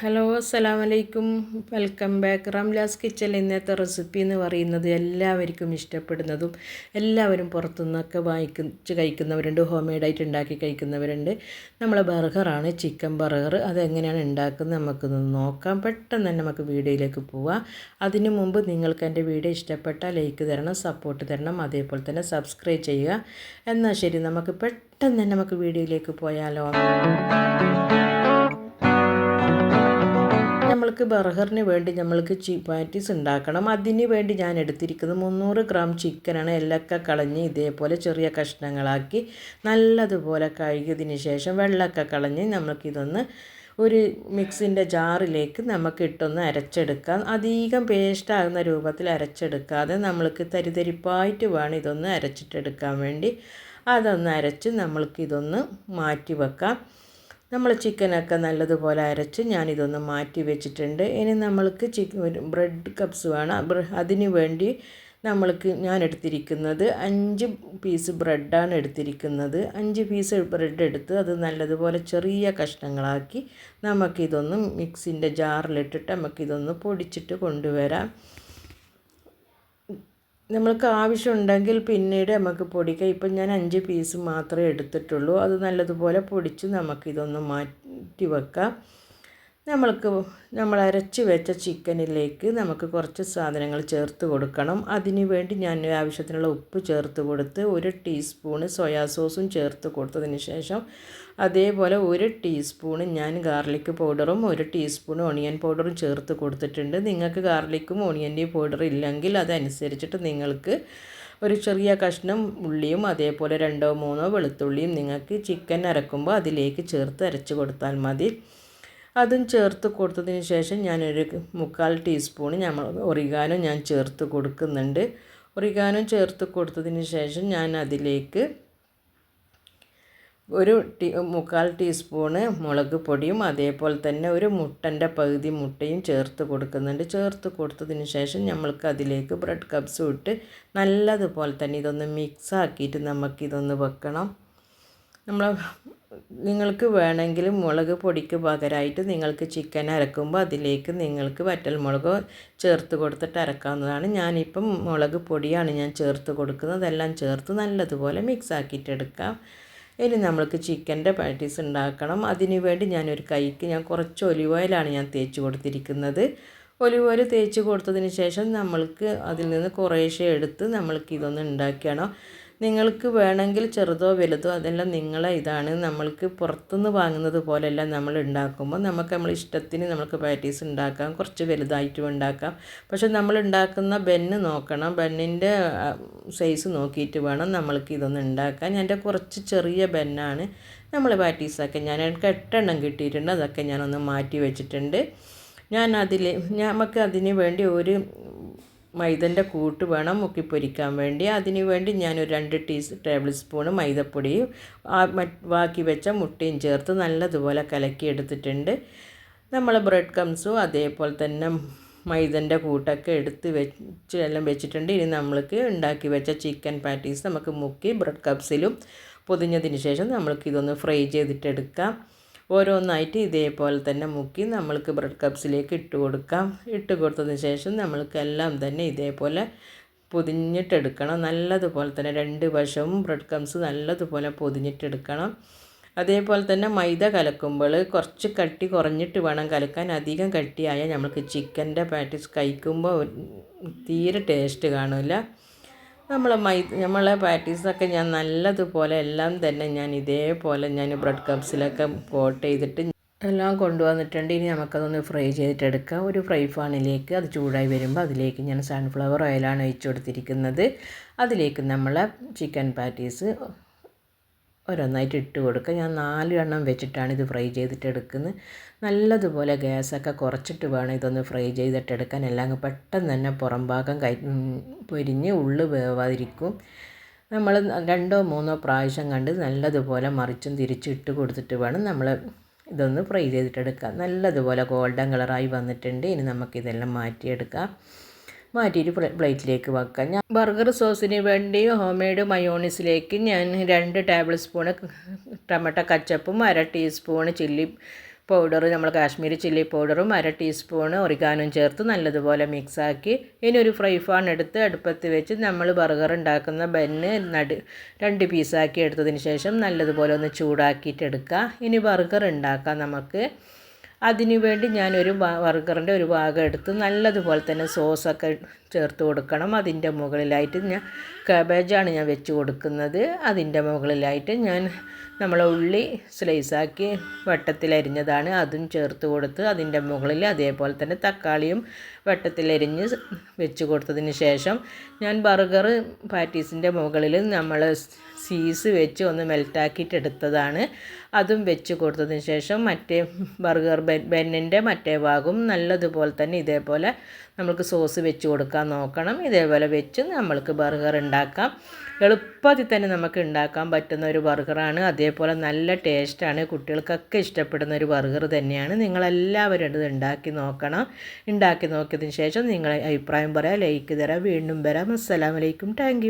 Hello അസ്സലാം വലൈക്കും welcome back. Ramla's kitchen ഇന്നത്തെ റെസിപ്പി എന്ന് പറയുന്നത് എല്ലാവർക്കും ഇഷ്ടപ്പെടുന്നതും എല്ലാവരും പുറത്തുനിന്നൊക്കെ വാങ്ങിച്ച് കഴിക്കുന്നവരുണ്ട് ഹോം മെയ്ഡായിട്ട് ഉണ്ടാക്കി കഴിക്കുന്നവരുണ്ട്. നമ്മളെ ബർഗറാണ് ചിക്കൻ ബർഗർ. അതെങ്ങനെയാണ് ഉണ്ടാക്കുന്നത് നമുക്കൊന്ന് നോക്കാം. പെട്ടെന്ന് തന്നെ നമുക്ക് വീഡിയോയിലേക്ക് പോവാം. അതിനു മുമ്പ് നിങ്ങൾക്ക് എന്റെ വീഡിയോ ഇഷ്ടപ്പെട്ടാൽ ലൈക്ക് തരണം സപ്പോർട്ട് തരണം അതേപോലെ തന്നെ സബ്സ്ക്രൈബ് ചെയ്യുക. എന്നാൽ ശരി നമുക്ക് പെട്ടെന്ന് തന്നെ നമുക്ക് വീഡിയോയിലേക്ക് പോയാലോ? നമ്മൾക്ക് ബർഗറിന് വേണ്ടി നമ്മൾക്ക് ചി പാറ്റീസ് ഉണ്ടാക്കണം. അതിന് വേണ്ടി ഞാൻ എടുത്തിരിക്കുന്നത് മുന്നൂറ് ഗ്രാം ചിക്കനാണ്. എല്ലൊക്കെ കളഞ്ഞ് ഇതേപോലെ ചെറിയ കഷ്ണങ്ങളാക്കി നല്ലതുപോലെ കഴുകിയതിന് ശേഷം വെള്ളമൊക്കെ കളഞ്ഞ് നമുക്കിതൊന്ന് ഒരു മിക്സിന്റെ ജാറിലേക്ക് നമുക്ക് ഇട്ടൊന്ന് അരച്ചെടുക്കാം. അധികം പേസ്റ്റാകുന്ന രൂപത്തിൽ അരച്ചെടുക്കാതെ നമ്മൾക്ക് തരിതരിപ്പായിട്ട് വേണം ഇതൊന്ന് അരച്ചിട്ടെടുക്കാൻ വേണ്ടി. അതൊന്ന് അരച്ച് നമ്മൾക്കിതൊന്ന് മാറ്റി വെക്കാം നമ്മൾ ചിക്കനൊക്കെ നല്ലതുപോലെ അരച്ച് ഞാനിതൊന്ന് മാറ്റി വെച്ചിട്ടുണ്ട്. ഇനി നമ്മൾക്ക് ചിക്കൻ ബ്രെഡ് കപ്സ് വേണം. അതിന് വേണ്ടി നമ്മൾക്ക് ഞാൻ എടുത്തിരിക്കുന്നത് അഞ്ച് പീസ് ബ്രെഡാണ് എടുത്തിരിക്കുന്നത്. അഞ്ച് പീസ് ബ്രെഡ് എടുത്ത് അത് നല്ലതുപോലെ ചെറിയ കഷ്ണങ്ങളാക്കി നമുക്കിതൊന്ന് മിക്സിന്റെ ജാറിലിട്ടിട്ട് നമുക്കിതൊന്ന് പൊടിച്ചിട്ട് കൊണ്ടുവരാം. നമ്മൾക്ക് ആവശ്യമുണ്ടെങ്കിൽ പിന്നീട് നമുക്ക് പൊടിക്കാം. ഇപ്പം ഞാൻ അഞ്ച് പീസ് മാത്രമേ എടുത്തിട്ടുള്ളൂ. അത് നല്ലതുപോലെ പൊടിച്ച് നമുക്കിതൊന്ന് മാറ്റി വെക്കാം. നമ്മൾക്ക് നമ്മൾ അരച്ച് വെച്ച ചിക്കനിലേക്ക് നമുക്ക് കുറച്ച് സാധനങ്ങൾ ചേർത്ത് കൊടുക്കണം. അതിന് വേണ്ടി ഞാൻ ആവശ്യത്തിനുള്ള ഉപ്പ് ചേർത്ത് കൊടുത്ത് ഒരു ടീസ്പൂണ് സോയാ സോസും ചേർത്ത് കൊടുത്തതിന് ശേഷം അതേപോലെ ഒരു ടീസ്പൂണ് ഞാൻ ഗാർലിക് പൗഡറും ഒരു ടീസ്പൂൺ ഓണിയൻ പൗഡറും ചേർത്ത് കൊടുത്തിട്ടുണ്ട്. നിങ്ങൾക്ക് ഗാർലിക്കും ഓണിയന്റെയും പൗഡർ ഇല്ലെങ്കിൽ അതനുസരിച്ചിട്ട് നിങ്ങൾക്ക് ഒരു ചെറിയ കഷ്ണം ഉള്ളിയും അതേപോലെ രണ്ടോ മൂന്നോ വെളുത്തുള്ളിയും നിങ്ങൾക്ക് ചിക്കൻ അരക്കുമ്പോൾ അതിലേക്ക് ചേർത്ത് അരച്ച് കൊടുത്താൽ മതി. അതും ചേർത്ത് കൊടുത്തതിന് ശേഷം ഞാനൊരു മുക്കാൽ ടീസ്പൂൺ നമ്മൾ ഒറിഗാനോ ഞാൻ ചേർത്ത് കൊടുക്കുന്നുണ്ട്. ഒറിഗാനോ ചേർത്ത് കൊടുത്തതിന് ശേഷം ഞാൻ അതിലേക്ക് ഒരു ടീ മുക്കാൽ ടീസ്പൂണ് മുളക് പൊടിയും അതേപോലെ തന്നെ ഒരു മുട്ടന്റെ പകുതി മുട്ടയും ചേർത്ത് കൊടുക്കുന്നുണ്ട്. ചേർത്ത് കൊടുത്തതിന് ശേഷം നമ്മൾക്ക് അതിലേക്ക് ബ്രെഡ് കപ്സും ഇട്ട് നല്ലതുപോലെ തന്നെ ഇതൊന്ന് മിക്സ് ആക്കിയിട്ട് നമുക്കിതൊന്ന് വെക്കണം. നമ്മൾ നിങ്ങൾക്ക് വേണമെങ്കിൽ മുളക് പൊടിക്ക് പകരമായിട്ട് നിങ്ങൾക്ക് ചിക്കൻ അരക്കുമ്പോൾ അതിലേക്ക് നിങ്ങൾക്ക് വറ്റൽമുളകോ ചേർത്ത് കൊടുത്തിട്ട് അരക്കാവുന്നതാണ്. ഞാനിപ്പം മുളക് പൊടിയാണ് ഞാൻ ചേർത്ത് കൊടുക്കുന്നത്. എല്ലാം ചേർത്ത് നല്ലതുപോലെ മിക്സ് ആക്കിയിട്ട് എടുക്കാം. ഇനി നമ്മൾക്ക് ചിക്കന്റെ പാറ്റീസ് ഉണ്ടാക്കണം. അതിന് വേണ്ടി ഞാനൊരു കൈക്ക് ഞാൻ കുറച്ച് ഒലിവ് ഓയിലാണ് ഞാൻ തേച്ച് കൊടുത്തിരിക്കുന്നത്. ഒലിവ് ഓയിൽ തേച്ച് കൊടുത്തതിന് ശേഷം നമ്മൾക്ക് അതിൽ നിന്ന് കുറേശ്ശെ എടുത്ത് നമ്മൾക്ക് ഇതൊന്ന് ഉണ്ടാക്കണം നിങ്ങൾക്ക് വേണമെങ്കിൽ ചെറുതോ വലുതോ അതെല്ലാം നിങ്ങളെ ഇതാണ്. നമ്മൾക്ക് പുറത്തുനിന്ന് വാങ്ങുന്നത് പോലെയല്ല നമ്മൾ ഉണ്ടാക്കുമ്പോൾ. നമുക്ക് നമ്മൾ ഇഷ്ടത്തിന് നമുക്ക് പാറ്റീസ് ഉണ്ടാക്കാം കുറച്ച് വലുതായിട്ടും ഉണ്ടാക്കാം. പക്ഷെ നമ്മൾ ഉണ്ടാക്കുന്ന ബെന്ന് നോക്കണം. ബെന്നിന്റെ സൈസ് നോക്കിയിട്ട് വേണം നമ്മൾക്ക് ഇതൊന്ന് ഉണ്ടാക്കാൻ. എന്റെ കുറച്ച് ചെറിയ ബെന്നാണ് നമ്മൾ പാറ്റീസൊക്കെ ഞാൻ എനിക്ക് എട്ടെണ്ണം കിട്ടിയിട്ടുണ്ട്. അതൊക്കെ ഞാനൊന്ന് മാറ്റി വെച്ചിട്ടുണ്ട്. ഞാൻ അതിൽ നമുക്ക് അതിന് വേണ്ടി ഒരു മൈദന്റെ കൂട്ട് വേണം മുക്കിപ്പൊരിക്കാൻ വേണ്ടി. അതിന് വേണ്ടി ഞാനൊരു രണ്ട് ടീസ് ടേബിൾ സ്പൂൺ മൈദപ്പൊടിയും ബാക്കി വെച്ച മുട്ടയും ചേർത്ത് നല്ലതുപോലെ കലക്കി എടുത്തിട്ടുണ്ട്. നമ്മൾ ബ്രെഡ് കംസും അതേപോലെ തന്നെ മൈദന്റെ കൂട്ടൊക്കെ എടുത്ത് വെച്ച് എല്ലാം വെച്ചിട്ടുണ്ട്. ഇനി നമ്മൾക്ക് ഉണ്ടാക്കി വെച്ച ചിക്കൻ പാറ്റീസ് നമുക്ക് മുക്കി ബ്രെഡ് കപ്സിലും പൊതിഞ്ഞതിന് ശേഷം നമ്മൾക്ക് ഇതൊന്ന് ഫ്രൈ ചെയ്തിട്ടെടുക്കാം ഓരോന്നായിട്ട് ഇതേപോലെ തന്നെ മുക്കി നമ്മൾക്ക് ബ്രെഡ് കപ്സിലേക്ക് ഇട്ട് കൊടുക്കാം. ഇട്ട് കൊടുത്തതിന് ശേഷം നമ്മൾക്കെല്ലാം തന്നെ ഇതേപോലെ പൊതിഞ്ഞിട്ടെടുക്കണം. നല്ലതുപോലെ തന്നെ രണ്ട് വശവും ബ്രെഡ് കംസ് നല്ലതുപോലെ പൊതിഞ്ഞിട്ടെടുക്കണം. അതേപോലെ തന്നെ മൈദ കലക്കുമ്പോൾ കുറച്ച് കട്ടി കുറഞ്ഞിട്ട് വേണം കലക്കാൻ. അധികം കട്ടിയായാൽ നമ്മൾക്ക് ചിക്കന്റെ പാറ്റീസ് കഴിക്കുമ്പോൾ തീരെ ടേസ്റ്റ് കാണില്ല. നമ്മൾ മൈ നമ്മളെ പാറ്റീസൊക്കെ ഞാൻ നല്ലതുപോലെ എല്ലാം തന്നെ ഞാൻ ഇതേപോലെ ഞാൻ ബ്രെഡ് കപ്സിലൊക്കെ കോട്ട് ചെയ്തിട്ട് എല്ലാം കൊണ്ടുവന്നിട്ടുണ്ട്. ഇനി നമുക്കതൊന്ന് ഫ്രൈ ചെയ്തിട്ടെടുക്കാം. ഒരു ഫ്രൈ പാനിലേക്ക് അത് ചൂടായി വരുമ്പോൾ അതിലേക്ക് ഞാൻ സൺഫ്ലവർ ഓയിലാണ് ഒഴിച്ചു കൊടുത്തിരിക്കുന്നത്. അതിലേക്ക് നമ്മളെ ചിക്കൻ പാറ്റീസ് ഓരോന്നായിട്ട് ഇട്ട് കൊടുക്കുക. ഞാൻ നാല് എണ്ണം വെച്ചിട്ടാണ് ഇത് ഫ്രൈ ചെയ്തിട്ട് എടുക്കുന്നത്. നല്ലതുപോലെ ഗ്യാസൊക്കെ കുറച്ചിട്ട് വേണം ഇതൊന്ന് ഫ്രൈ ചെയ്തിട്ട് എടുക്കാൻ. എല്ലാം പെട്ടെന്ന് തന്നെ പുറം ഭാഗം കൈ പൊരിഞ്ഞ് ഉള്ളു വേവാതിരിക്കും. നമ്മൾ രണ്ടോ മൂന്നോ പ്രാവശ്യം കണ്ട് നല്ലതുപോലെ മറിച്ചും തിരിച്ചിട്ട് കൊടുത്തിട്ട് വേണം നമ്മൾ ഇതൊന്ന് ഫ്രൈ ചെയ്തിട്ടെടുക്കാം നല്ലതുപോലെ ഗോൾഡൻ കളറായി വന്നിട്ടുണ്ട്. ഇനി നമുക്കിതെല്ലാം മാറ്റിയെടുക്കാം. മാറ്റിയിട്ട് പ്ലേറ്റിലേക്ക് വെക്കാം. ഞാൻ ബർഗർ സോസിന് വേണ്ടി ഹോം മെയ്ഡ് മയോണീസിലേക്ക് ഞാൻ രണ്ട് ടേബിൾ സ്പൂണ് ടൊമാറ്റോ കച്ചപ്പും അര ടീസ്പൂണ് ചില്ലി പൗഡർ നമ്മൾ കാശ്മീരി ചില്ലി പൗഡറും അര ടീസ്പൂൺ ഒറിഗാനും ചേർത്ത് നല്ലതുപോലെ മിക്സാക്കി. ഇനി ഒരു ഫ്രൈ പാൻ എടുത്ത് അടുപ്പത്ത് വെച്ച് നമ്മൾ ബർഗർ ഉണ്ടാക്കുന്ന ബന്ന് നടു രണ്ട് പീസാക്കി എടുത്തതിന് ശേഷം നല്ലതുപോലെ ഒന്ന് ചൂടാക്കിയിട്ട് എടുക്കുക ഇനി ബർഗർ ഉണ്ടാക്കാം നമുക്ക്. അതിനു വേണ്ടി ഞാനൊരു ബർഗറിന്റെ ഒരു ഭാഗം എടുത്ത് നല്ലതുപോലെ തന്നെ സോസൊക്കെ ചേർത്ത് കൊടുക്കണം. അതിന്റെ മുകളിലായിട്ട് ഞാൻ കാബേജാണ് ഞാൻ വെച്ച് കൊടുക്കുന്നത്. അതിന്റെ മുകളിലായിട്ട് ഞാൻ നമ്മളെ ഉള്ളി സ്ലൈസാക്കി വട്ടത്തിലരിഞ്ഞതാണ് അതും ചേർത്ത് കൊടുത്ത് അതിന്റെ മുകളിൽ അതേപോലെ തന്നെ തക്കാളിയും വട്ടത്തിലരിഞ്ഞ് വെച്ച് കൊടുത്തതിന് ശേഷം ഞാൻ ബർഗർ പാറ്റീസിന്റെ മുകളിൽ നമ്മൾ ചീസ് വെച്ച് ഒന്ന് മെൽറ്റാക്കിയിട്ട് എടുത്തതാണ്. അതും വെച്ച് കൊടുത്തതിന് ശേഷം മറ്റേ ബർഗർ ബെന്നിന്റെ മറ്റേ ഭാഗവും നല്ലതുപോലെ തന്നെ ഇതേപോലെ നമുക്ക് സോസ് വെച്ച് കൊടുക്കാൻ നോക്കണം. ഇതേപോലെ വെച്ച് നമ്മൾക്ക് ബർഗർ ഉണ്ടാക്കാം. എളുപ്പത്തിൽ തന്നെ നമുക്ക് ഉണ്ടാക്കാൻ പറ്റുന്ന ഒരു ബർഗറാണ് അതേപോലെ നല്ല ടേസ്റ്റാണ് കുട്ടികൾക്കൊക്കെ ഇഷ്ടപ്പെടുന്ന ഒരു ബർഗർ തന്നെയാണ്. നിങ്ങളെല്ലാവരും ഇത് ഉണ്ടാക്കി നോക്കണം. ഉണ്ടാക്കി നോക്കിയതിന് ശേഷം നിങ്ങളെ അഭിപ്രായം പറയാം ലൈക്ക് തരാം വീണ്ടും വരാം. അസ്സലാമലൈക്കും താങ്ക്